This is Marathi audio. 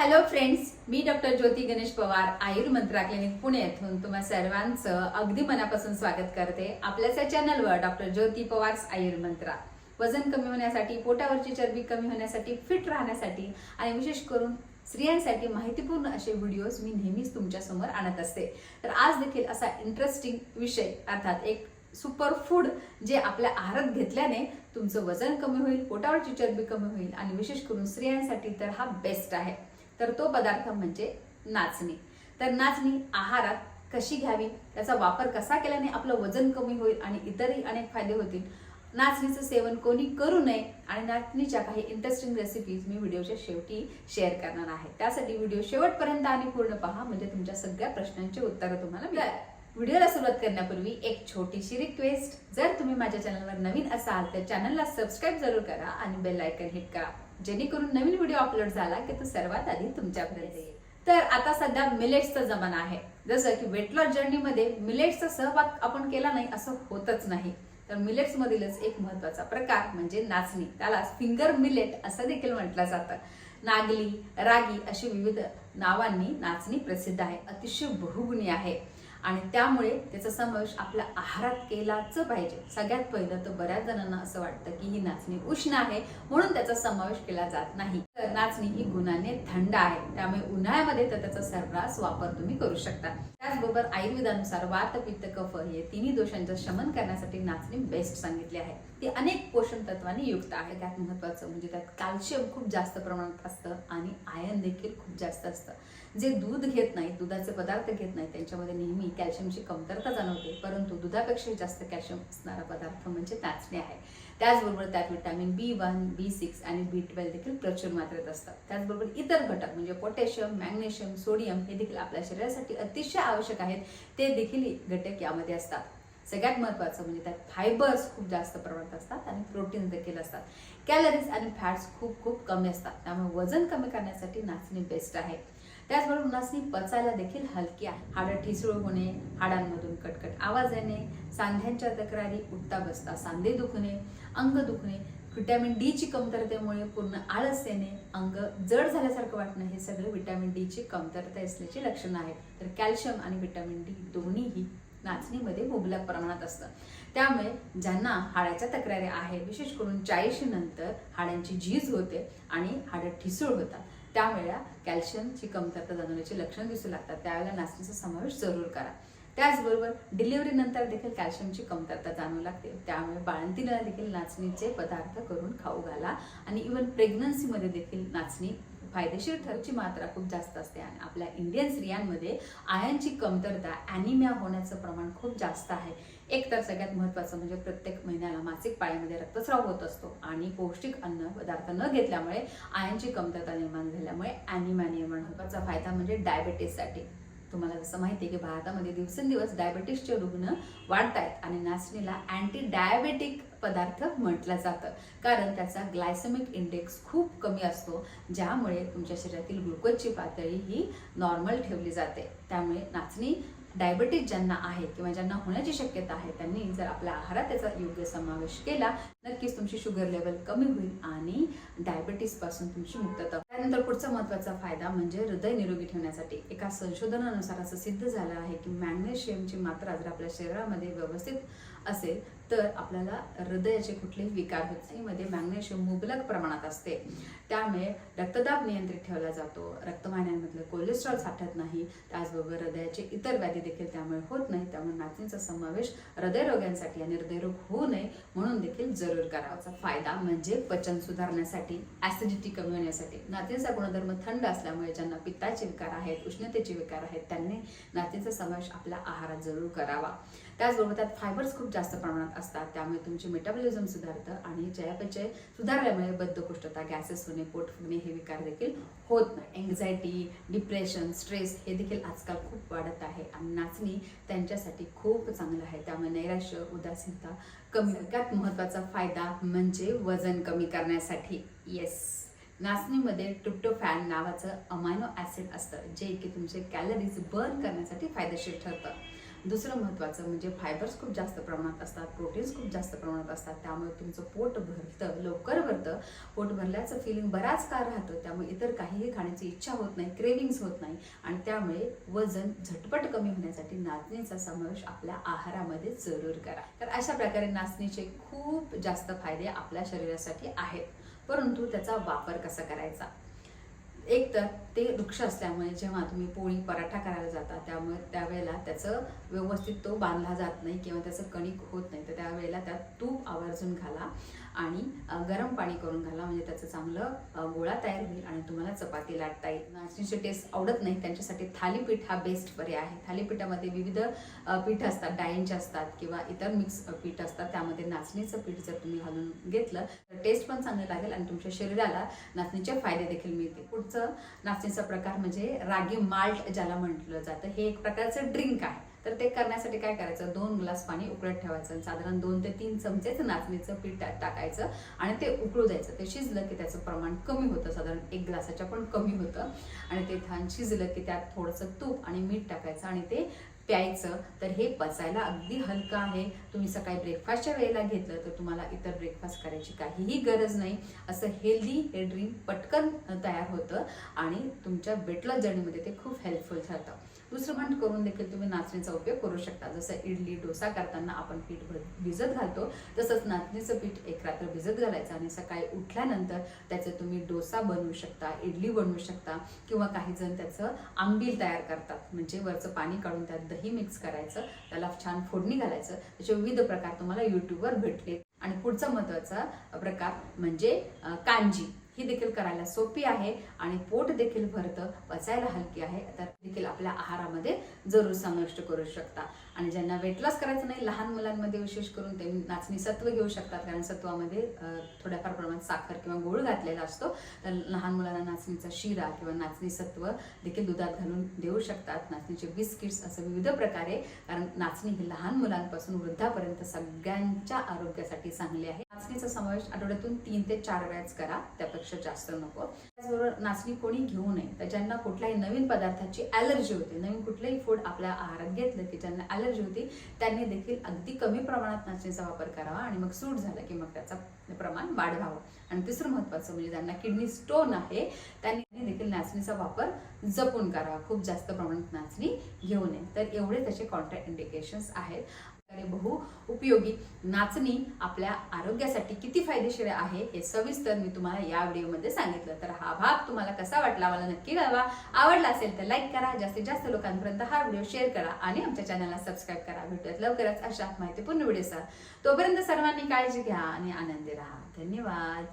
हॅलो फ्रेंड्स मी डॉक्टर ज्योती गणेश पवार आयुर्मंत्रा क्लिनिक पुणे येथून तुम्हा सर्वांचं अगदी मनापासून स्वागत करते. आपल्याच या चॅनलवर डॉक्टर ज्योती पवार आयुर्मंत्रा. वजन कमी होण्यासाठी पोटावरची चरबी कमी होण्यासाठी फिट राहण्यासाठी आणि विशेष करून स्त्रियांसाठी माहितीपूर्ण असे व्हिडिओज मी नेहमीच तुमच्यासमोर आणत असते. तर आज देखील असा इंटरेस्टिंग विषय अर्थात एक सुपर फूड जे आपल्या आहारात घेतल्याने तुमचं वजन कमी होईल पोटावरची चरबी कमी होईल आणि विशेष करून स्त्रियांसाठी तर हा बेस्ट आहे. तर तो पदार्थ म्हणजे नाचणी. तर नाचणी आहारात कशी घ्यावी? त्याचा वापर कसा केल्याने आपलं वजन कमी होईल आणि इतरही अनेक फायदे होतील? नाचणीचं सेवन कोणी करू नये आणि नाचणीच्या काही इंटरेस्टिंग रेसिपीज मी व्हिडिओच्या शेवटी शेअर करणार आहे. त्यासाठी व्हिडिओ शेवटपर्यंत आणि पूर्ण पहा म्हणजे तुमच्या सगळ्या प्रश्नांची उत्तरं तुम्हाला मिळेल व्हिडिओला सुरुवात करण्यापूर्वी एक छोटीशी रिक्वेस्ट जर तुम्ही माझ्या चॅनलवर नवीन असाल तर चॅनलला सबस्क्राईब जरूर करा आणि बेल आयकन हिट करा. जेणेकरून नवीन व्हिडिओ अपलोड झाला की तो सर्वात आधी तुमच्यापर्यंत येईल. तर आता सध्या मिलेट्सचा जमाना आहे. जसं की वेट लॉस जर्नीमध्ये मिलेट्सचा सहभाग आपण केला नाही असं होतच नाही. तर मिलेट्स मधीलच एक महत्त्वाचा प्रकार म्हणजे नाचणी. त्याला फिंगर मिलेट असं देखील म्हटलं जातं. नागली रागी अशी विविध नावांनी नाचणी प्रसिद्ध आहे. अतिशय बहुगुणी आहे. आणि त्यामुळे त्याचा समावेश आपल्या आहारात केलाच पाहिजे. सगळ्यात पहिलं तर बऱ्याच जणांना असं वाटतं की ही नाचणी उष्ण आहे म्हणून त्याचा समावेश केला जात नाही. तर नाचणी ही गुणाने थंड आहे. त्यामुळे उन्हाळ्यामध्ये तर त्याचा सर्रास वापर तुम्ही करू शकता. त्याचबरोबर आयुर्वेदानुसार वात पित्त कफ हे तिन्ही दोषांचं शमन करण्यासाठी नाचणी बेस्ट सांगितली आहे. ती अनेक पोषण तत्वांनी युक्त आहे. त्यात महत्वाचं म्हणजे त्यात कॅल्शियम खूप जास्त प्रमाणात असतं आणि आयन देखील खूप जास्त असतं. जे दूध घेत नाहीत दुधाचे पदार्थ घेत नाहीत त्यांच्यामध्ये नेहमी कॅल्शियमची कमतरता जाणवते. परंतु दुधापेक्षा जास्त कॅल्शियम असणारा पदार्थ म्हणजे नाचणी आहे. त्याचबरोबर त्यात vitamin B one B six आणि बी ट्वेल्व देखील प्रचूर मात्रेत असतात. त्याचबरोबर इतर घटक म्हणजे पोटॅशियम मॅग्नेशियम सोडियम हे देखील आपल्या शरीरासाठी अतिशय आवश्यक आहेत. ते देखील घटक यामध्ये असतात. सगळ्यात महत्वाचं म्हणजे त्यात फायबर्स खूप जास्त प्रमाणात असतात आणि प्रोटीन देखील असतात. कॅलरीज आणि फॅट्स खूप खूप कमी असतात. त्यामुळे वजन कमी करण्यासाठी नाचणी बेस्ट आहे. त्याचबरोबर नाचणी पचायला देखील हलकी आहे. हाडं ठिसूळ होणे हाडांमधून कटकट आवाज येणे सांध्यांच्या तक्रारी उठता बसता सांधे दुखणे अंग दुखणे व्हिटॅमिन डीची कमतरतेमुळे पूर्ण आळस येणे अंग जड झाल्यासारखं वाटणं हे सगळे व्हिटॅमिन डीची कमतरता असल्याची लक्षणं आहेत. तर कॅल्शियम आणि व्हिटॅमिन डी दोन्हीही नाचणीमध्ये मुबलक प्रमाणात असतं. त्यामुळे ज्यांना हाडाच्या तक्रारी आहे विशेष करून चाळीशी नंतर हाडांची झीज होते आणि हाडं ठिसूळ होतात. त्यावेळेला कॅल्शियमची कमतरता जाणवण्याची लक्षणं दिसू लागतात. त्यावेळेला नाचणीचा समावेश जरूर करा. त्याचबरोबर डिलिव्हरी नंतर देखील कॅल्शियमची कमतरता जाणवू लागते. त्यामुळे बाळंतीला देखील नाचणीचे पदार्थ करून खाऊ घाला आणि इवन प्रेग्नन्सीमध्ये देखील नाचणी फायदेशीर ठरची मात्रा खूप जास्त असते आणि आपल्या इंडियन स्त्रियांमध्ये आयनची कमतरता ॲनिमिया होण्याचं प्रमाण खूप जास्त आहे. एक तर सगळ्यात महत्त्वाचं म्हणजे प्रत्येक महिन्याला मासिक पाळीमध्ये रक्तस्राव होत असतो आणि पौष्टिक अन्न पदार्थ न घेतल्यामुळे आयनची कमतरता निर्माण झाल्यामुळे ॲनिमिया निर्माण होण्याचा फायदा म्हणजे डायबेटीससाठी तुम्हाला जसं माहिती आहे की भारतामध्ये दिवसेंदिवस डायबेटीसचे रुग्ण वाढत आहेत आणि नाचणीला अँटी डायबेटिक पदार्थ म्हटलं जातं. कारण त्याचा ग्लायसेमिक इंडेक्स खूप कमी असतो ज्यामुळे तुमच्या शरीरातील ग्लुकोजची पातळी ही नॉर्मल ठेवली जाते. त्यामुळे नाचणी डायबिटीज ज्यांना आहे किंवा ज्यांना होण्याची शक्यता आहे त्यांनी जर आपल्या आहारात त्याचा योग्य समावेश केला नक्कीच तुमची शुगर लेवल कमी होईल आणि डायबिटीसपासून तुमची मुक्तता त्यानंतर पुढचा महत्त्वाचा फायदा म्हणजे हृदय निरोगी ठेवण्यासाठी. एका संशोधनानुसार असं सिद्ध झालं आहे की मॅग्नेशियमची मात्रा जर आपल्या शरीरामध्ये व्यवस्थित असेल तर आपल्याला हृदयाचे कुठलेही विकार होत नाही. मध्ये मॅग्नेशियम मुबलक प्रमाणात असते. त्यामुळे रक्तदाब नियंत्रित ठेवला जातो. रक्तवाहिन्यांमधलं कोलेस्ट्रॉल साठत नाही त्याचबरोबर हृदयाचे इतर व्याधी देखील त्यामुळे होत नाही त्यामुळे नाचणीचा समावेश हृदयरोग्यांसाठी आणि हृदयरोग होऊ नये म्हणून देखील जरूर करावाचा फायदा म्हणजे पचन सुधारण्यासाठी ऍसिडिटी कमी होण्यासाठी. नाचणीचा गुणधर्म थंड असल्यामुळे ज्यांना पित्ताचे विकार आहेत उष्णतेचे विकार आहेत त्यांनी नाचणीचा समावेश आपल्या आहारात जरूर करावा. त्याचबरोबर त्यात फायबर्स खूप जास्त प्रमाणात असतात त्यामुळे तुमचे मेटाबॉलिझम सुधारतं आणि चयापचय सुधारल्यामुळे बद्धकोष्ठता गॅसेस होणे पोट फुगणे हे विकार देखील होत नाही. एन्झायटी डिप्रेशन स्ट्रेस हे देखील आजकाल खूप वाढत आहे. आणि नाचणी त्यांच्यासाठी खूप चांगलं आहे. त्यामुळे नैराश्य उदासीनता कमी सगळ्यात महत्त्वाचा फायदा म्हणजे वजन कमी करण्यासाठी. येस नाचणीमध्ये ट्रिप्टोफॅन नावाचं अमायनो ॲसिड असतं जे की तुमचे कॅलरीज बर्न करण्यासाठी फायदेशीर ठरतं. दुसरं महत्त्वाचं म्हणजे फायबर्स खूप जास्त प्रमाणात असतात प्रोटीन्स खूप जास्त प्रमाणात असतात त्यामुळे तुमचं पोट भरतं लवकर भरतं. पोट भरल्याचं फिलिंग बराच काळ राहतं त्यामुळे इतर काहीही खाण्याची इच्छा होत नाही क्रेविंग्स होत नाही. आणि त्यामुळे वजन झटपट कमी होण्यासाठी नाचणीचा समावेश आपल्या आहारामध्ये जरूर करा. तर अशा प्रकारे नाचणीचे खूप जास्त फायदे आपल्या शरीरासाठी आहेत. परंतु त्याचा वापर कसा करायचा? एक तर ते वृक्ष असल्यामुळे जेव्हा तुम्ही पोळी पराठा करायला जाता त्यामुळे त्यावेळेला त्याचं व्यवस्थित तो बांधला जात नाही किंवा त्याचं कणिक होत नाही तर त्यावेळेला त्यात तूप आवर्जून घाला. आणि गरम पाणी करून घाला म्हणजे त्याचं चांगलं गोळा तयार होईल आणि तुम्हाला चपाती लाटता येईल. नाचणीचे टेस्ट आवडत नाही त्यांच्यासाठी थालीपीठ हा बेस्ट पर्याय आहे. थालीपीठामध्ये विविध पीठ असतात. डाळींचे असतात किंवा इतर मिक्स पीठ असतात. त्यामध्ये नाचणीचं पीठ जर तुम्ही घालून घेतलं तर टेस्ट पण चांगलं लागेल आणि तुमच्या शरीराला नाचणीचे फायदे देखील मिळतील. पुढचं नाचणीचा प्रकार म्हणजे रागी माल्ट ज्याला म्हटलं जातं. हे एक प्रकारचं ड्रिंक आहे. तर ते करण्यासाठी काय करायचं? दोन ग्लास पाणी उकळत ठेवायचं आणि साधारण दोन ते तीन चमचेच नाचणीचं पीठ त्यात टाकायचं आणि ते उकळू द्यायचं. ते शिजलं की त्याचं प्रमाण कमी होतं. साधारण एक ग्लासाच्या पण कमी होतं. आणि ते छान शिजलं की त्यात थोडंसं तूप आणि मीठ टाकायचं आणि ते प्यायचं. तर हे पचायला अगदी हलकं आहे. तुम्ही सकाळी ब्रेकफास्टच्या वेळेला घेतलं तर तुम्हाला इतर ब्रेकफास्ट करायची काहीही गरज नाही. असं हेल्दी हे ड्रिंक पटकन तयार होतं आणि तुमच्या वेट लॉस जर्नीमध्ये ते खूप हेल्पफुल ठरतं. दुसरं म्हण करून देखील तुम्ही नाचणीचा उपयोग करू शकता. जसं इडली डोसा करताना आपण पीठ भिजत घालतो तसंच नाचणीचं पीठ एक रात्र भिजत घालायचं आणि सकाळी उठल्यानंतर त्याचे तुम्ही डोसा बनवू शकता इडली बनवू शकता किंवा काही जण त्याचं आंबील तयार करतात. म्हणजे वरचं पाणी काढून त्यात दही मिक्स करायचं त्याला छान फोडणी घालायचं. त्याचे विविध प्रकार तुम्हाला यूट्यूबवर भेटले. आणि पुढचा महत्त्वाचा प्रकार म्हणजे कांजी. ही देखील करायला सोपी आहे आणि पोट देखील भरतं पचायला हलकी आहे तर देखील आपल्या आहारामध्ये जरूर समाविष्ट करू शकता. आणि ज्यांना वेट लॉस करायचं नाही लहान मुलांमध्ये विशेष करून ते नाचणी सत्व घेऊ शकतात कारण सत्वामध्ये थोड्याफार प्रमाणात साखर किंवा गोळ घातलेला असतो तर लहान मुलांना नाचणीचा शिरा किंवा नाचणी सत्व देखील दुधात घालून देऊ शकतात. नाचणीचे बिस्किट्स असं विविध प्रकारे कारण नाचणी ही लहान मुलांपासून वृद्धापर्यंत सगळ्यांच्या आरोग्यासाठी चांगली आहे. नाचणीचा समावेश आठवड्यातून तीन ते चार वेळाच करा त्यापेक्षा जास्त नको. त्याचबरोबर नाचणी कोणी घेऊ नये तर ज्यांना कुठल्याही नवीन पदार्थाची ॲलर्जी होते नवीन कुठलंही फूड आपल्या आहारात घेतलं की ज्यांना ॲलर्जी होती त्यांनी देखील अगदी कमी प्रमाणात नाचणीचा वापर करावा आणि मग सूट झालं की मग त्याचा प्रमाण वाढवावं. आणि तिसरं महत्त्वाचं म्हणजे ज्यांना किडनी स्टोन आहे त्यांनी देखील नाचणीचा वापर जपून करावा. खूप जास्त प्रमाणात नाचणी घेऊ नये. तर एवढे त्याचे कॉन्ट्रा इंडिकेशन्स आहेत. बहु उपयोगी नाचणी आपल्या आरोग्यासाठी किती फायदेशीर आहे हे सविस्तर मी तुम्हाला या व्हिडिओमध्ये सांगितलं. तर हा भाग तुम्हाला कसा वाटला मला नक्की कळवा. आवडला असेल तर लाईक करा. जास्तीत जास्त लोकांपर्यंत हा व्हिडिओ शेअर करा आणि आमच्या चॅनलला सबस्क्राईब करा. भेटूयात लवकरच अशा माहितीपूर्ण व्हिडिओसह. तोपर्यंत सर्वांनी काळजी घ्या आणि आनंदी राहा. धन्यवाद.